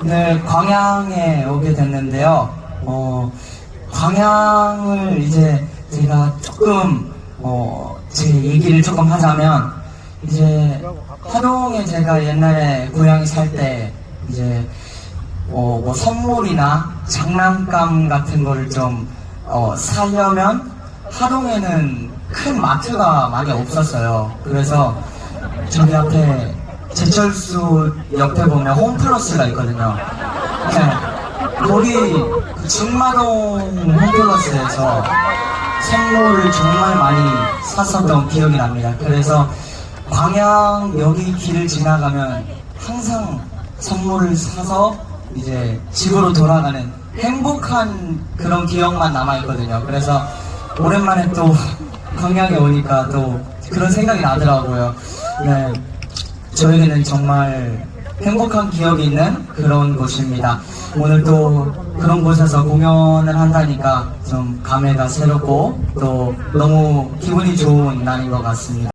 오늘 광양에 오게 됐는데요. 어, 광양을 이제 제가 조금, 어, 제 얘기를 조금 하자면, 이제 하동에 제가 옛날에 고향에 살 때, 이제, 어, 뭐 선물이나 장난감 같은 거를 좀, 어, 사려면 하동에는 큰 마트가 많이 없었어요. 그래서 저기 앞에 제철수 옆에 보면 홈플러스가 있거든요. 네. 거기 그 중마동 홈플러스에서 선물을 정말 많이 샀었던 기억이 납니다. 그래서 광양 여기 길을 지나가면 항상 선물을 사서 이제 집으로 돌아가는 행복한 그런 기억만 남아있거든요. 그래서 오랜만에 또 광양에 오니까 또 그런 생각이 나더라고요. 네. 저에게는 정말 행복한 기억이 있는 그런 곳입니다. 오늘 또 그런 곳에서 공연을 한다니까 좀 감회가 새롭고 또 너무 기분이 좋은 날인 것 같습니다.